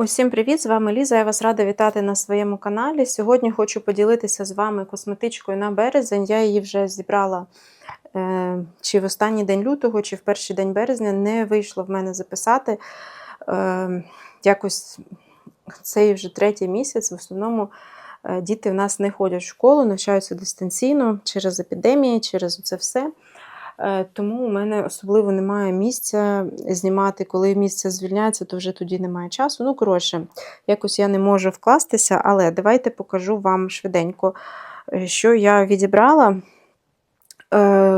Усім привіт! З вами Ліза. Я вас рада вітати на своєму каналі. Сьогодні хочу поділитися з вами косметичкою на березень. Я її вже зібрала е, чи в останній день лютого, чи в перший день березня. Не вийшло в мене записати. Е, якось цей вже третій місяць. В основному е, діти в нас не ходять в школу, навчаються дистанційно через епідемії, через це все. Е, Тому у мене особливо немає місця знімати. Коли місце звільняється, то вже тоді немає часу. Ну, коротше, якось я не можу вкластися, але давайте покажу вам швиденько, е, що я відібрала. Е,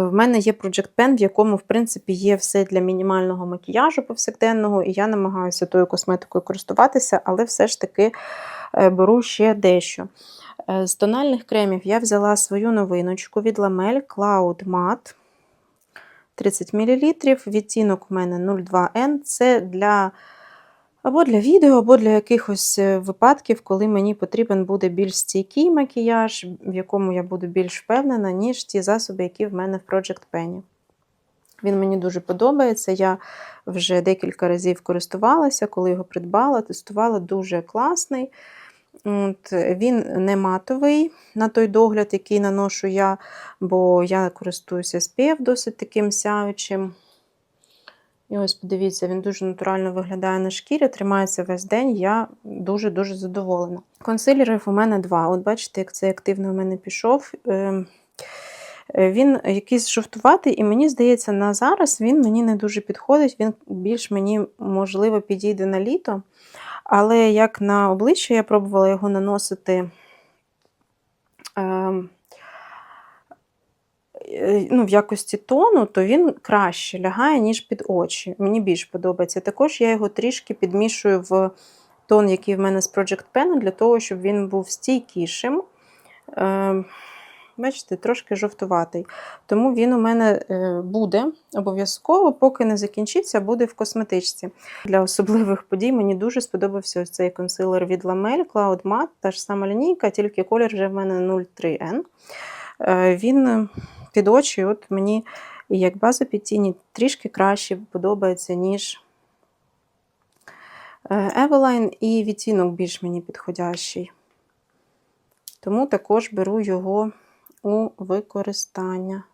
В мене є Project Pen, в якому, в принципі, є все для мінімального макіяжу повсякденного, і я намагаюся тою косметикою користуватися, але все ж таки беру ще дещо. З тональних кремів я взяла свою новиночку від Lamel Cloud Matte. 30 мл. Відтінок у мене 02N. Це для або для відео, або для якихось е, випадків, коли мені потрібен буде більш стійкий макіяж, в якому я буду більш впевнена, ніж ті засоби, які в мене в Project Pen. Він мені дуже подобається. Я вже декілька разів користувалася, коли його придбала, тестувала дуже класний. От, Він не матовий на той догляд, який наношу я, бо я користуюся SPF досить таким сяючим. І ось, подивіться, він дуже натурально виглядає на шкірі, тримається весь день, я дуже-дуже задоволена. Консилерів у мене два. От бачите, як це активно у мене пішов. Ем, Він якийсь жовтуватий, і мені здається, на зараз він мені не дуже підходить, він більш мені, можливо, підійде на літо. Але як на обличчя я пробувала його наносити ем, е, ну, в якості тону, то він краще лягає, ніж під очі. Мені більш подобається. Також я його трішки підмішую в тон, який в мене з Project Pen, для того, щоб він був стійкішим. Бачите, трошки жовтуватий. Тому він у мене е, буде обов'язково, поки не закінчиться, буде в косметичці. Для особливих подій мені дуже сподобався ось цей консилер від Lamel Cloud Matte, та ж сама лінійка, тільки колір вже в мене 03N. Е, Він під очі, от мені як база під тіні трішки краще подобається, ніж е, Eveline, і відтінок більш мені підходящий. Тому також беру його у використання.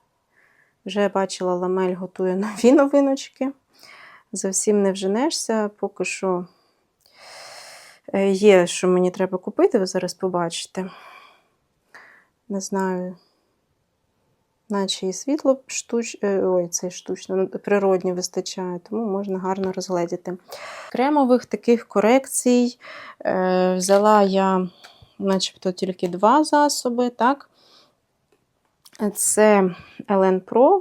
Вже бачила, ламель готує нові новиночки. Зовсім не вженешся, поки що е, є, що мені треба купити, ви зараз побачите. Не знаю, наче і світло штуч... е, ой, це штучно, ну, природні вистачає, тому можна гарно розгледіти. Кремових таких корекцій е, взяла я начебто тільки два засоби, так? Це Elen Pro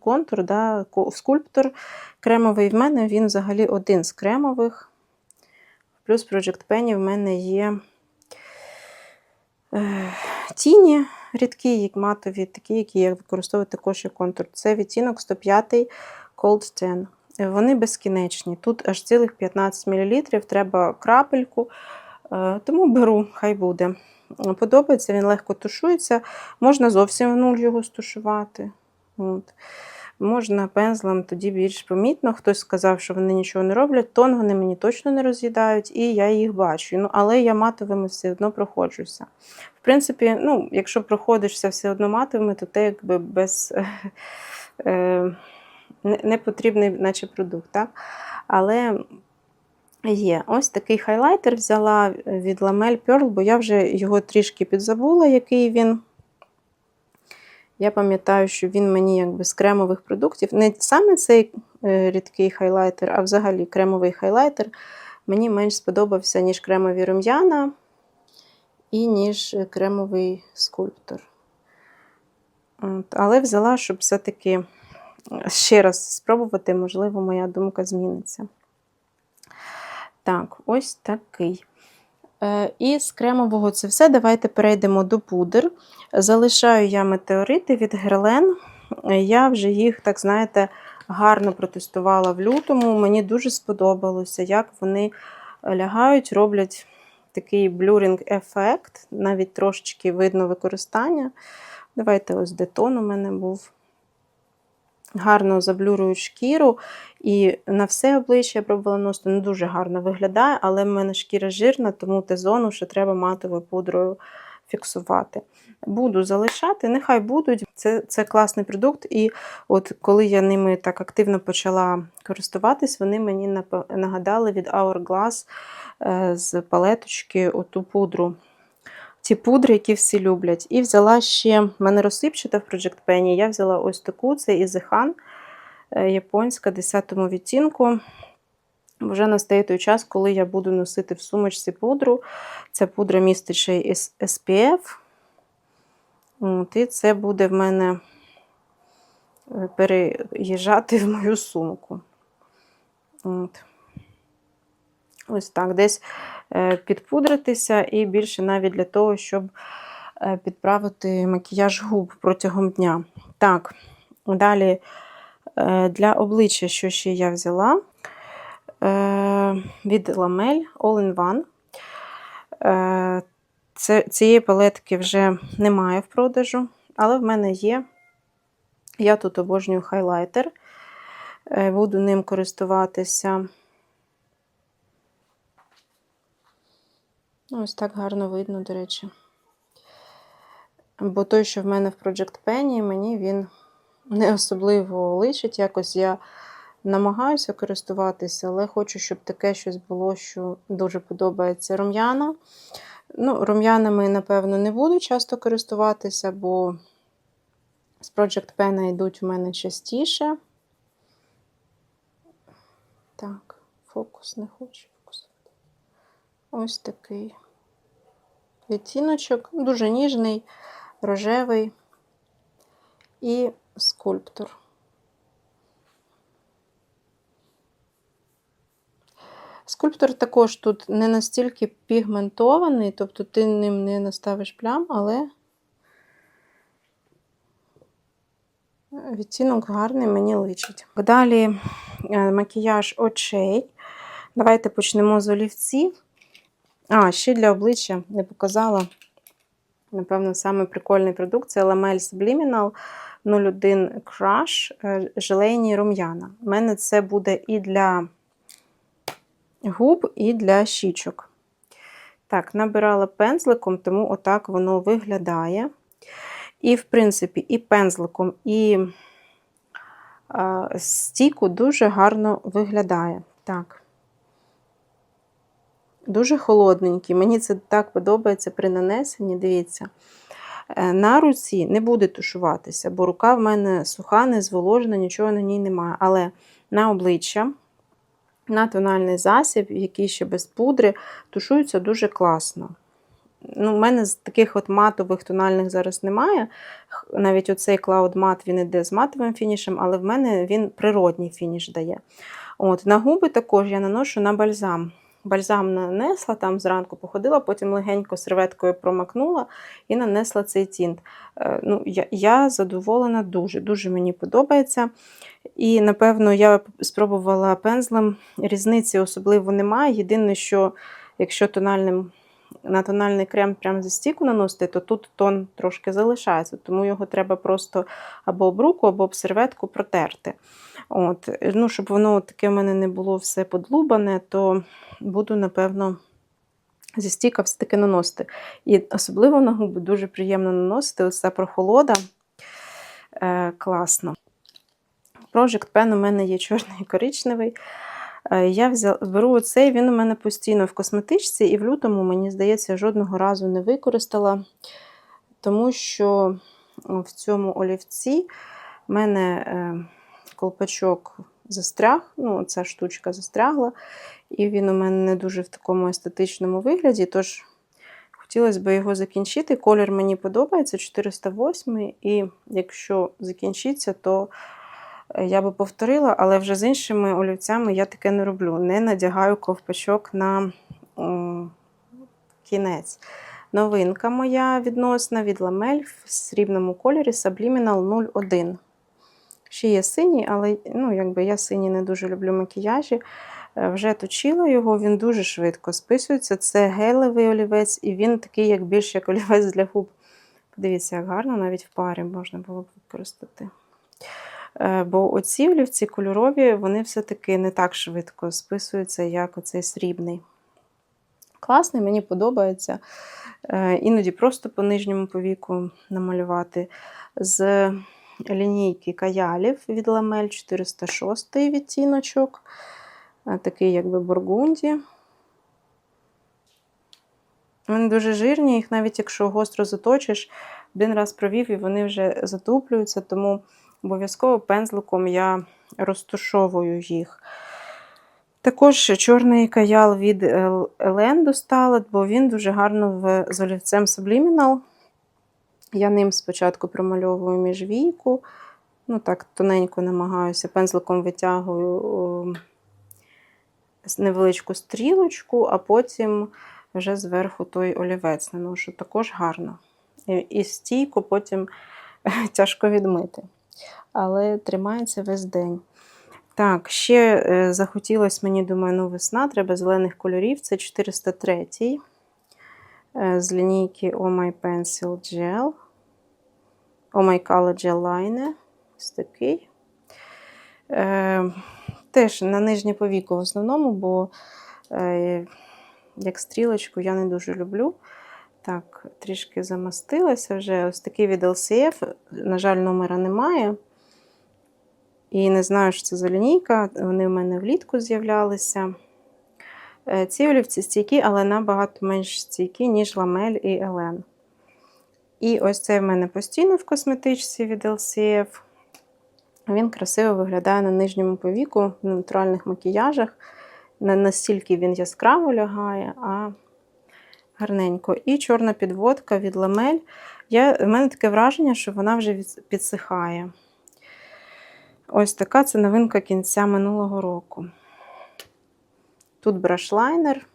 контур, да, скульптор кремовий. В мене він взагалі один з кремових. Плюс Project Penny в мене є е, тіні рідкі, як матові, такі, які я використовую також як контур. Це відтінок 105 Cold 10. Вони безкінечні. Тут аж цілих 15 мл, треба крапельку, е, тому беру, хай буде. Подобається, він легко тушується. Можна зовсім в нуль його стушувати. От. Можна пензлем тоді більш помітно. Хтось сказав, що вони нічого не роблять, тон вони мені точно не роз'їдають, і я їх бачу. Ну, Але я матовими все одно проходжуся. В принципі, ну, якщо проходишся все одно матовими, то це якби без е, не потрібний наче продукт. Так? Але Є ось такий хайлайтер взяла від Lamel Pearl, бо я вже його трішки підзабула, який він. Я пам'ятаю, що він мені якби з кремових продуктів. Не саме цей е, рідкий хайлайтер, а взагалі кремовий хайлайтер мені менш сподобався, ніж кремові рум'яна і ніж кремовий скульптор. От, Але взяла, щоб все-таки ще раз спробувати, можливо, моя думка зміниться. Так, ось такий. Е, І з кремового це все. Давайте перейдемо до пудр. Залишаю я метеорити від Герлен. Я вже їх, так знаєте, гарно протестувала в лютому. Мені дуже сподобалося, як вони лягають, роблять такий блюринг-ефект, навіть трошечки видно використання. Давайте ось детон у мене був. Гарно заблюрують шкіру. І на все обличчя я пробувала носити, не дуже гарно виглядає, але в мене шкіра жирна, тому Т-зону ще треба матовою пудрою фіксувати. Буду залишати, нехай будуть. Це це класний продукт. І от коли я ними так активно почала користуватись, вони мені нагадали від Hourglass е, з палеточки оту пудру. Ті пудри, які всі люблять. І взяла ще, в мене розсипчата в Project Penny, я взяла ось таку, це Ізехан японська 10-му відтінку. Вже настає той час, коли я буду носити в сумочці пудру. Ця пудра містить ще й SPF. От, і це буде в мене е, переїжджати в мою сумку. От. Ось так, десь е, підпудритися, і більше навіть для того, щоб е, підправити макіяж губ протягом дня. Так, далі е, для обличчя, що ще я взяла від Ламель All in One. Це, цієї палетки вже немає в продажу, але в мене є. Я тут обожнюю хайлайтер, буду ним користуватися. Ось так гарно видно, до речі. Бо той, що в мене в Project Penny, мені він не особливо личить. Якось я намагаюся користуватися, але хочу, щоб таке щось було, що дуже подобається рум'яна. Ну, рум'янами, напевно, не буду часто користуватися, бо з Project Pen йдуть у мене частіше. Так, фокус не хочу. Ось такий відтіночок, дуже ніжний, рожевий і скульптор. Скульптор також тут не настільки пігментований, тобто ти ним не наставиш плям, але відтінок гарний, мені личить. Далі е, макіяж очей. Давайте почнемо з олівців. А, ще для обличчя не показала. Напевно, саме прикольний продукт це Lamel Subliminal 01 Crush е, желейні рум'яна. У мене це буде і для губ, і для щічок. Так, набирала пензликом, тому отак воно виглядає. І, в принципі, і пензликом, і а, стіку дуже гарно виглядає. Так. Дуже холодненький. Мені це так подобається при нанесенні. Дивіться. Е, На руці не буде тушуватися, бо рука в мене суха, не зволожена, нічого на ній немає. Але на обличчя, на тональний засіб, який ще без пудри, тушується дуже класно. Ну, У мене з таких от матових тональних зараз немає. Навіть оцей Cloud Matte він іде з матовим фінішем, але в мене він природній фініш дає. От, На губи також я наношу на бальзам. Бальзам нанесла, там зранку походила, потім легенько серветкою промакнула і нанесла цей тінт. Е, Ну, Я я задоволена дуже, дуже мені подобається. І, напевно, я спробувала пензлем. Різниці особливо немає. Єдине, що якщо тональним, на тональний крем прямо зі стіку наносити, то тут тон трошки залишається, тому його треба просто або об руку, або об серветку протерти. От, ну, Щоб воно таке в мене не було все подлубане, то буду, напевно, зі стіка все-таки наносити. І особливо на губи дуже приємно наносити. Ось ця прохолода е, класно. Project Pen у мене є чорний і коричневий. Е, Я взяла, беру оцей, він у мене постійно в косметичці, і в лютому, мені здається, жодного разу не використала, тому що в цьому олівці в мене е, колпачок застряг, ну, ця штучка застрягла, і він у мене не дуже в такому естетичному вигляді. Тож хотілося б його закінчити. Колір мені подобається 408 і якщо закінчиться, то я би повторила, але вже з іншими олівцями я таке не роблю. Не надягаю ковпачок на м, кінець. Новинка моя відносна від Ламель в срібному кольорі Subliminal 01. Ще є синій, але ну, якби я синій не дуже люблю макіяжі. Е, Вже точила його, він дуже швидко списується. Це гелевий олівець, і він такий, як більш як олівець для губ. Подивіться, як гарно, навіть в парі можна було б використати. Е, Бо оці олівці кольорові, вони все-таки не так швидко списуються, як оцей срібний. Класний, мені подобається. Е, Іноді просто по нижньому повіку намалювати. З лінійки каялів від ламель 406 відтіночок. Е, Такий, якби бургунді. Вони дуже жирні, їх навіть якщо гостро заточиш, один раз провів і вони вже затуплюються, тому обов'язково пензликом я розтушовую їх. Також чорний каял від Елен достала, бо він дуже гарно з олівцем Subliminal. Я ним спочатку промальовую міжвійку, ну так тоненько намагаюся, пензликом витягую о, невеличку стрілочку, а потім вже зверху той олівець наношу. Також гарно. І, і стійко потім тяжко відмити. Але тримається весь день. Так, ще е, захотілося мені, думаю, ну весна, треба зелених кольорів. Це 403 е, з лінійки Oh My Pencil Gel. Oh My Color Gel Liner. Ось такий. Е, теж на нижнє повіку в основному, бо е, як стрілочку я не дуже люблю. Так, трішки замастилася вже. Ось такий від LCF. На жаль, номера немає. І не знаю, що це за лінійка. Вони в мене влітку з'являлися. Е, Ці олівці стійкі, але набагато менш стійкі, ніж ламель і Елен. І ось це в мене постійно в косметичці від LCF. Він красиво виглядає на нижньому повіку, в натуральних макіяжах. Не настільки він яскраво лягає, а гарненько. І чорна підводка від ламель. Я, У мене таке враження, що вона вже підсихає. Ось така це новинка кінця минулого року. Тут брашлайнер.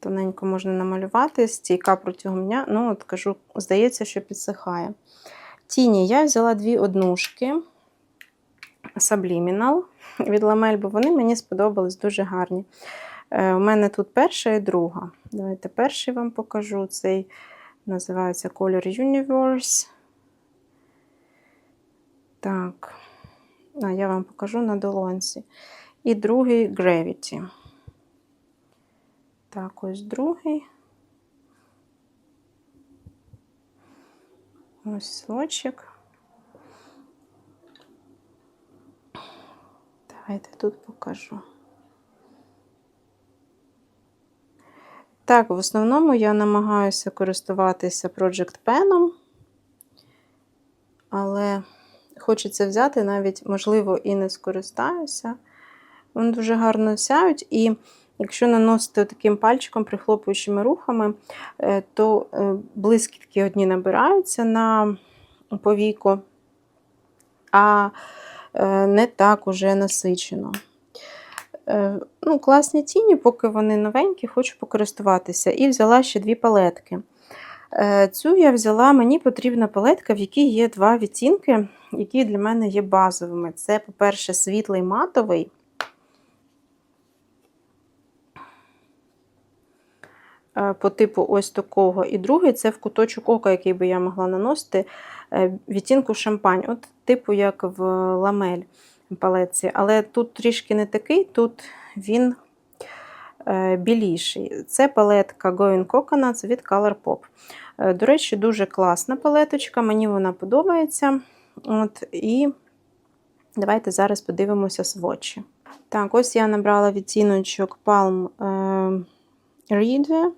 Тоненько можна намалювати, стійка протягом дня. Ну, от кажу, здається, що підсихає. Тіні я взяла дві однушки Subliminal від ламель, бо вони мені сподобались дуже гарні. Е, У мене тут перша і друга. Давайте перший вам покажу. Цей називається Color Universe. Так, а я вам покажу на долонці. І другий Gravity. Так, ось другий. Ось сводчик. Давайте тут покажу. Так, в основному я намагаюся користуватися Project Pen, але хочеться взяти, навіть, можливо, і не скористаюся. Вони дуже гарно сяють. І якщо наносити таким пальчиком, прихлопуючими рухами, е, то е, блискітки одні набираються на повіку, а е, не так уже насичено. Ну, Класні тіні, поки вони новенькі, хочу покористуватися. І взяла ще дві палетки. Цю я взяла, мені потрібна палетка, в якій є два відтінки, які для мене є базовими. Це, по-перше, світлий матовий. По типу ось такого. І другий це в куточок ока, який би я могла наносити е, відтінку шампань, от типу як в ламель палетці. Але тут трішки не такий, тут він е, біліший. Це палетка Going Coconuts від Colourpop. Е, До речі, дуже класна палеточка, мені вона подобається. От, І давайте зараз подивимося сводчі. Так, ось я набрала відтіночок Palm е, Read,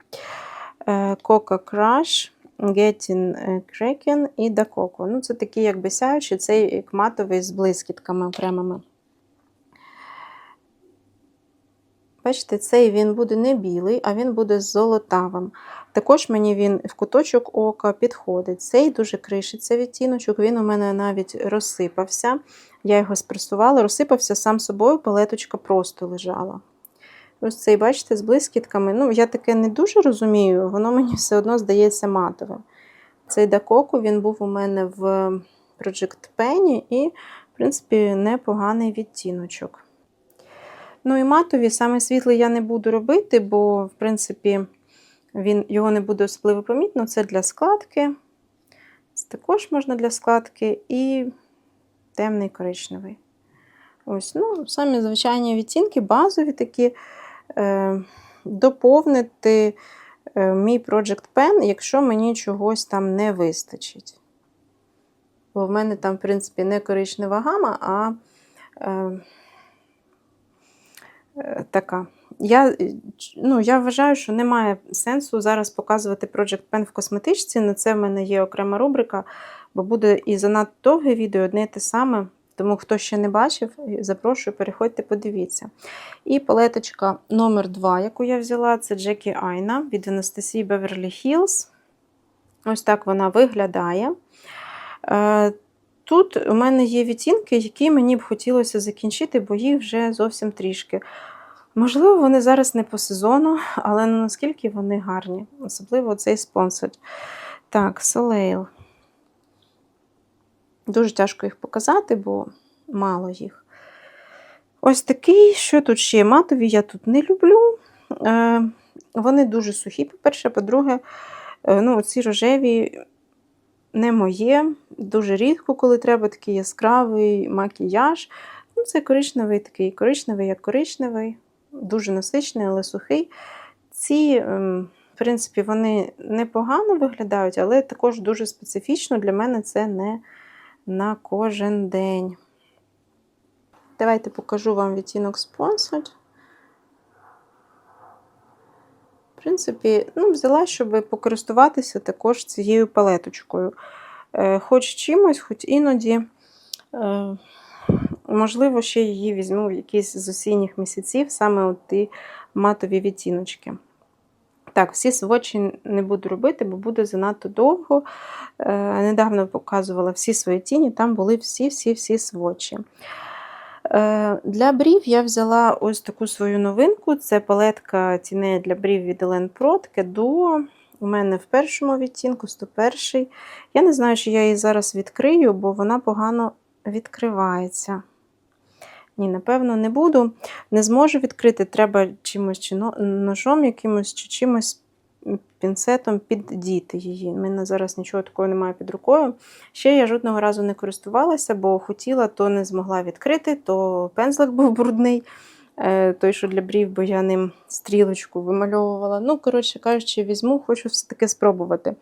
е, Coca Crush, Getting Kraken і Da Ну, це такі, якби сяючі, цей матовий з блискітками окремими. Бачите, цей він буде не білий, а він буде золотавим. Також мені він в куточок ока підходить. Цей дуже кришиться відтіночок, він у мене навіть розсипався. Я його спресувала, розсипався сам собою, палеточка просто лежала. Ось цей, бачите, з блискітками. Ну, я таке не дуже розумію, воно мені все одно здається матовим. Цей дакоку він був у мене в Project Penny і, в принципі, непоганий відтіночок. Ну і матові, саме світлий я не буду робити, бо, в принципі, він, його не буде особливо помітно. Це для складки. Це також можна для складки, і темний коричневий. Ось, ну, самі звичайні відтінки, базові такі. Е, доповнити е, мій Project Pen, якщо мені чогось там не вистачить. Бо в мене там, в принципі, не коричнева гама, а е, така. Я ну, я вважаю, що немає сенсу зараз показувати Project Pen в косметичці. На це в мене є окрема рубрика, бо буде і занадто довге відео, одне і те саме. Тому, хто ще не бачив, запрошую, переходьте, подивіться. І палеточка номер 2 яку я взяла, це Джекі Айна від Анастасії Beverly Hills. Ось так вона виглядає. Е, тут у мене є відтінки, які мені б хотілося закінчити, бо їх вже зовсім трішки. Можливо, вони зараз не по сезону, але наскільки вони гарні, особливо цей спонсор. Так, Soleil. Дуже тяжко їх показати, бо мало їх. Ось такий, що тут ще матові, я тут не люблю. Е, Вони дуже сухі, по-перше, по-друге, е, ну, ці рожеві не моє. Дуже рідко, коли треба такий яскравий макіяж. Ну, Це коричневий такий, коричневий, як коричневий, дуже насичений, але сухий. Ці, ем, в принципі, вони непогано виглядають, але також дуже специфічно. Для мене це не на кожен день. Давайте покажу вам відтінок Sponsored. В принципі, ну, взяла, щоб покористуватися також цією палеточкою. Е, Хоч чимось, хоч іноді, е, можливо, ще її візьму в якийсь з осінніх місяців, саме от ті матові відтіночки. Так, всі свочі не буду робити, бо буде занадто довго. Е, недавно показувала всі свої тіні, там були всі-всі-всі свочі. Е, для брів я взяла ось таку свою новинку. Це палетка тіней для брів від Elen Pro, дуо. У мене в першому відтінку 101. Я не знаю, чи я її зараз відкрию, бо вона погано відкривається. Ні, напевно, не буду. Не зможу відкрити, треба чимось чи ножом якимось чи чимось пінцетом піддіти її. У мене зараз нічого такого немає під рукою. Ще я жодного разу не користувалася, бо хотіла, то не змогла відкрити, то пензлик був брудний. е, Той, що для брів, бо я ним стрілочку вимальовувала. Ну, коротше кажучи, візьму, хочу все-таки спробувати.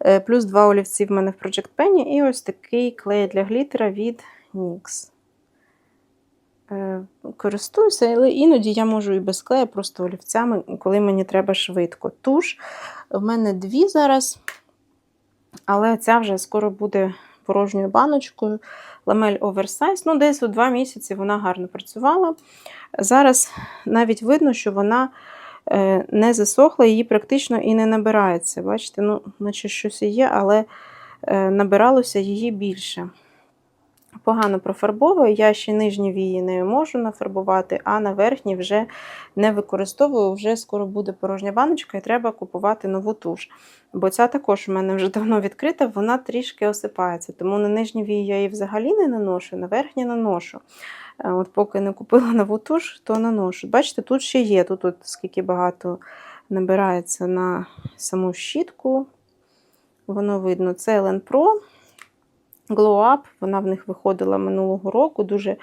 Е, Плюс два олівці в мене в Project Pen і ось такий клей для глітера від NYX. Е, Користуюся, але іноді я можу і без клея, просто олівцями, коли мені треба швидко. Туш в мене дві зараз, але ця вже скоро буде порожньою баночкою. Ламель Oversize. Ну, десь у два місяці вона гарно працювала. Зараз навіть видно, що вона е, не засохла, її практично і не набирається. Бачите, ну, наче щось є, але е, набиралося її більше погано профарбовую, я ще нижні вії не можу нафарбувати, а на верхні вже не використовую, вже скоро буде порожня баночка і треба купувати нову туш. Бо ця також у мене вже давно відкрита, вона трішки осипається. Тому на нижні вії я її взагалі не наношу, на верхні наношу. Е, от Поки не купила нову туш, то наношу. Бачите, тут ще є, тут от скільки багато набирається на саму щітку. Воно видно, це Elen Pro. Glow Up, вона в них виходила минулого року, дуже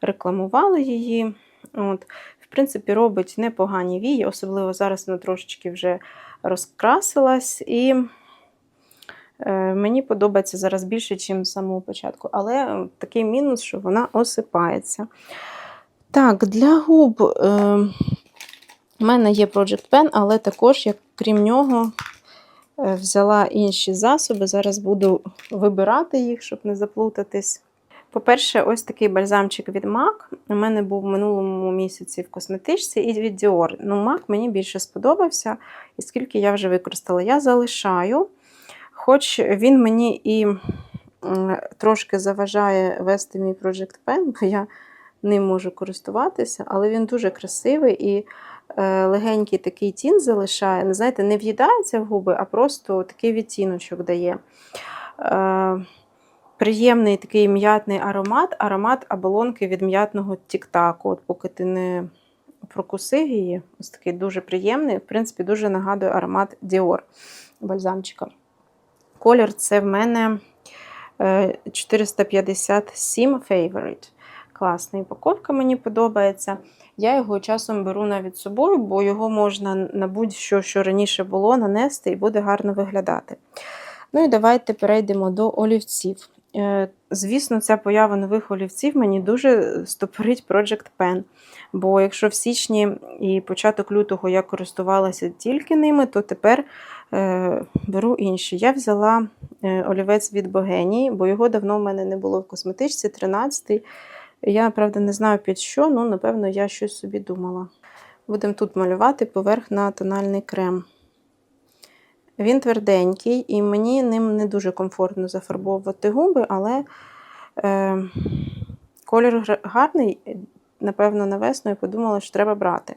рекламували її. От. В принципі, робить непогані вії, особливо зараз вона трошечки вже розкрасилась. І е, мені подобається зараз більше, ніж з самого початку. Але такий мінус, що вона осипається. Так, для губ е, в мене є Project Pen, але також, як крім нього, Е, взяла інші засоби. Зараз буду вибирати їх, щоб не заплутатись. По-перше, ось такий бальзамчик від MAC. У мене був в минулому місяці в косметичці і від Dior. Ну, MAC мені більше сподобався, і скільки я вже використала, я залишаю. Хоч він мені і трошки заважає вести мій Project Pen, бо я ним можу користуватися, але він дуже красивий і Е, легенький такий тін залишає. Знаєте, не в'їдається в губи, а просто такий відтіночок дає. Е, приємний такий м'ятний аромат, аромат оболонки від м'ятного тік-таку. От Поки ти не прокусив її, ось такий дуже приємний, в принципі, дуже нагадує аромат Dior бальзамчика. Колір це в мене е, 457 Favorite. Класна упаковка, мені подобається. Я його часом беру навіть з собою, бо його можна на будь-що, що раніше було, нанести і буде гарно виглядати. Ну і давайте перейдемо до олівців. Е, Звісно, ця поява нових олівців мені дуже стопорить Project Pen. Бо якщо в січні і початок лютого я користувалася тільки ними, то тепер е, беру інші. Я взяла е, олівець від Богенії, бо його давно в мене не було в косметичці, 13-й. Я, правда, не знаю під що, ну, напевно, я щось собі думала. Будемо тут малювати поверх на тональний крем. Він тверденький, і мені ним не дуже комфортно зафарбовувати губи, але е, колір гарний, напевно, на весну я подумала, що треба брати.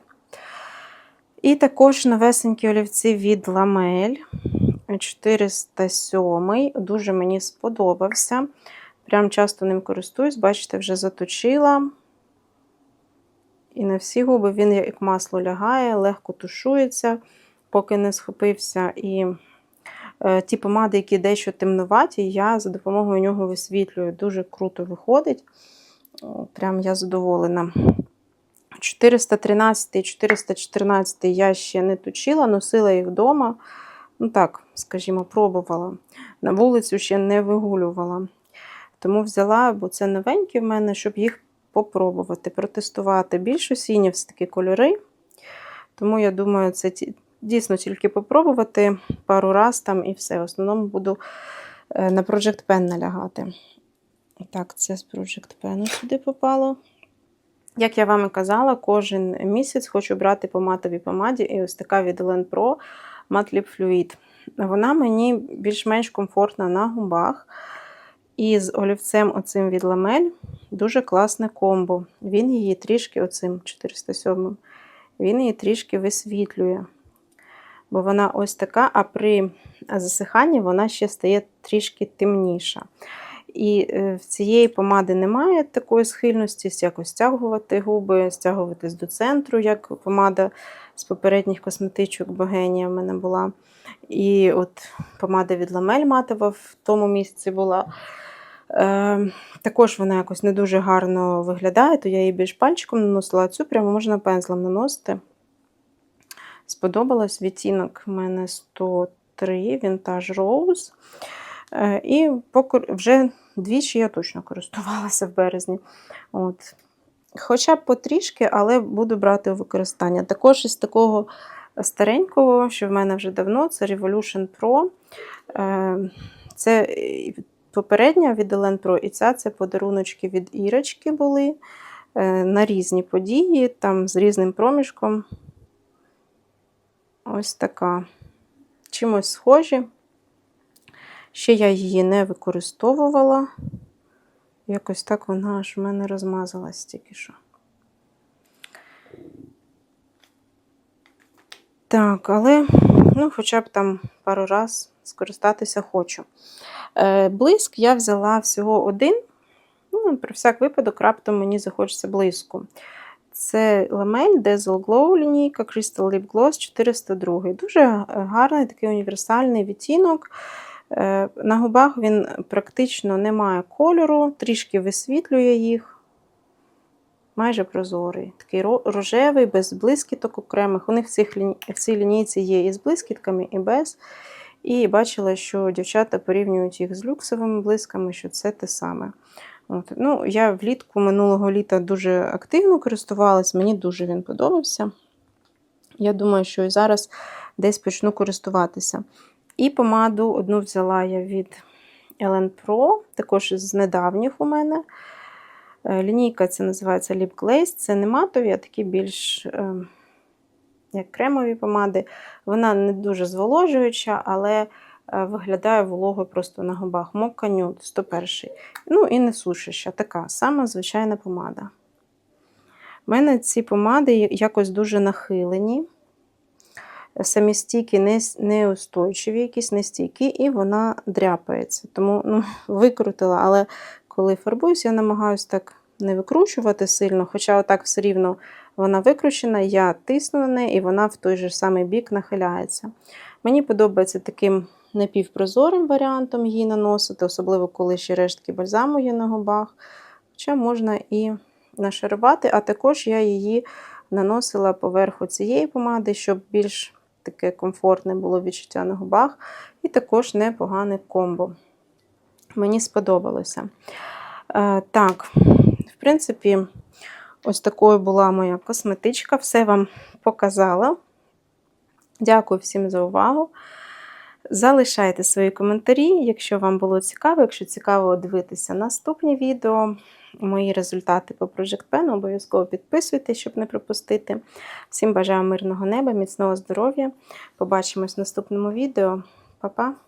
І також новесенькі олівці від Ламель 407. Дуже мені сподобався. Прям часто ним користуюсь, бачите, вже заточила. І на всі губи він як масло лягає, легко тушується, поки не схопився. І е, ті помади, які дещо темнуваті, я за допомогою нього висвітлюю. Дуже круто виходить. Прям я задоволена. 413 і 414 я ще не точила, носила їх вдома. Ну так, скажімо, пробувала. На вулицю ще не вигулювала. Тому взяла, бо це новенькі в мене, щоб їх попробувати, протестувати. Більш осінні все таки кольори. Тому я думаю, це дійсно тільки попробувати пару раз там і все. В основному буду е, на Project Pen налягати. Так, це з Project Pen сюди попало. Як я вам і казала, кожен місяць хочу брати по матовій помаді, і ось така від Elen Pro Matte Lip Fluid. Вона мені більш-менш комфортна на губах. І з олівцем оцим від ламель дуже класне комбо. Він її трішки, оцим 407, він її трішки висвітлює. Бо вона ось така, а при засиханні вона ще стає трішки темніша. І е, в цієї помади немає такої схильності якось стягувати губи, стягуватись до центру, як помада з попередніх косметичок Богенія в мене була. І от помада від ламель матова в тому місці була. Е, також вона якось не дуже гарно виглядає, то я її більш пальчиком наносила, а цю прямо можна пензлем наносити. Сподобалось відтінок в мене 103 Vintage Rose. Е, і покор... вже двічі я точно користувалася в березні. От. Хоча б потрішки, але буду брати у використання. Також із такого старенького, що в мене вже давно, це Revolution Pro. Е, Це попередня від Elen Pro, і ця це подаруночки від Ірочки були е, на різні події, там з різним проміжком. Ось така. Чимось схожі. Ще я її не використовувала. Якось так вона аж в мене розмазалась тільки що. Так, але, ну, хоча б там пару раз скористатися хочу. Е, блиск я взяла всього один. Ну, про всяк випадок, раптом мені захочеться блиску. Це Ламель Dazzle Glow лінійка Crystal Lip Gloss 402. Дуже гарний такий універсальний відтінок. Е, На губах він практично не має кольору, трішки висвітлює їх. Майже прозорий. Такий рожевий, без блискіток окремих. У них в, цих в цій лінійці є і з блискітками, і без. І бачила, що дівчата порівнюють їх з люксовими блисками, що це те саме. От. Ну, я влітку минулого літа дуже активно користувалась, мені дуже він подобався. Я думаю, що і зараз десь почну користуватися. І помаду одну взяла я від Ellen Pro, також з недавніх у мене. Е, Лінійка це називається Lip Glaze. Це не матові, а такі більш е, як кремові помади. Вона не дуже зволожуюча, але е, виглядає вологою просто на губах. Мокка Nude 101. Ну і не сушища, така сама звичайна помада. У мене ці помади якось дуже нахилені. Самі стійки не, неустойчиві, якісь нестійкі, і вона дряпається. Тому ну, викрутила, але коли фарбуюсь, я намагаюся так не викручувати сильно, хоча отак все рівно вона викручена, я тисну на неї, і вона в той же самий бік нахиляється. Мені подобається таким напівпрозорим варіантом її наносити, особливо коли ще рештки бальзаму є на губах. Хоча можна і нашарувати, а також я її наносила поверху цієї помади, щоб більш таке комфортне було відчуття на губах. І також непогане комбо. Мені сподобалося. Е, так, в принципі, ось такою була моя косметичка. Все вам показала. Дякую всім за увагу. Залишайте свої коментарі, якщо вам було цікаво. Якщо цікаво дивитися наступні відео, мої результати по Project Pen, обов'язково підписуйтесь, щоб не пропустити. Всім бажаю мирного неба, міцного здоров'я. Побачимось в наступному відео. Па-па!